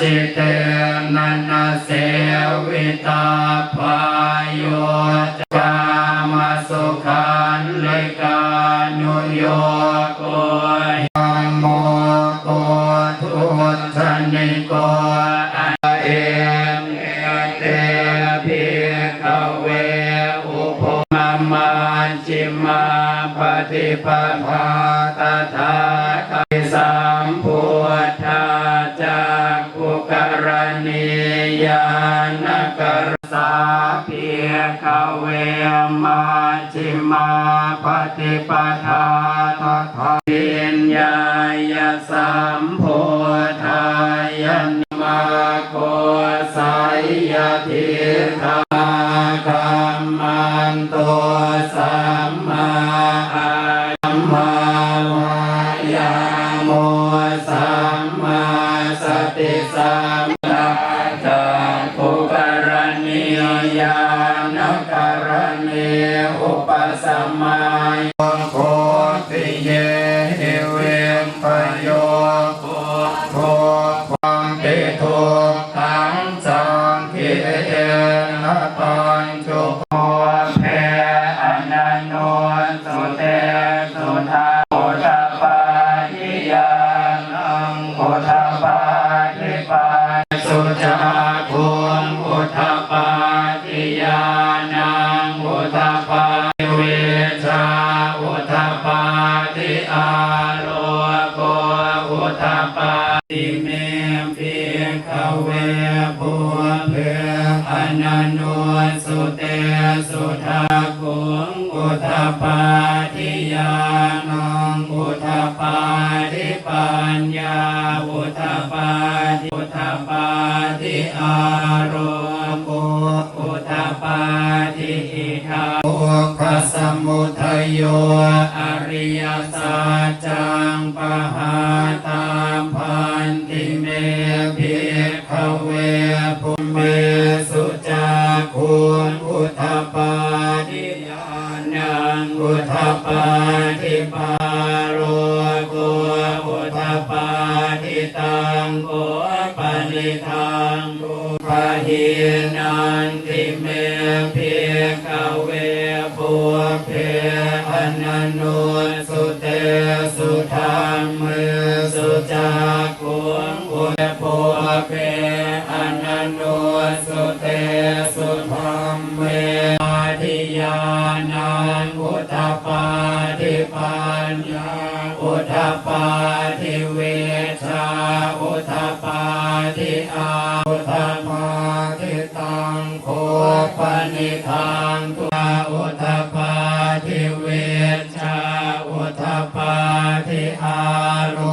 จิตเตนันเสวิตาพายโยจามสุขันลิกานุโยโกยโมโกทุตนิโกอเอมเอเตภิกเวอุปมามาจิมาปฏิปทาตถาคิสั กรณียานกรสาเพียขเวมาจิมาปฏิปทาตถาวิญญาณสัมโพธายนมาโกสายยทิธา ตันจุโคเพอนันโนสุเตสุทาโอทาปาทิยานังโอทาปาทิปาสุจาคุณโอทาปาทิยานังโอทาปาเวชาโอทาปาทิอาโลโกโอทาปา สุทาคุงอุทาปาทิยานังอุทาปาทิปัญญาอุทาปาทิอุทาปาทิอารมณ์อุทาปาทิอิทาโอุคสมุทโยอริยสัจจังปะหาตามพันติเมภิกขเวภุเม นังอุทธปาทิปาโรโกอุทธปาทิตังโกปนิทังโกปะหินันติเมภิกเวภุเพอนันโนสุเตสุธรรมเมสุจักขุงอุทโพเพอนันโนสุเตสุธรรมเม อาทิยานังอุทธปาทิปัญญาอุทธปาทิเวชาอุทธปาทิอาอุทปาทิตังโคปนิทังตุอุทธปาทิเวชาอุทธปาทิอารุ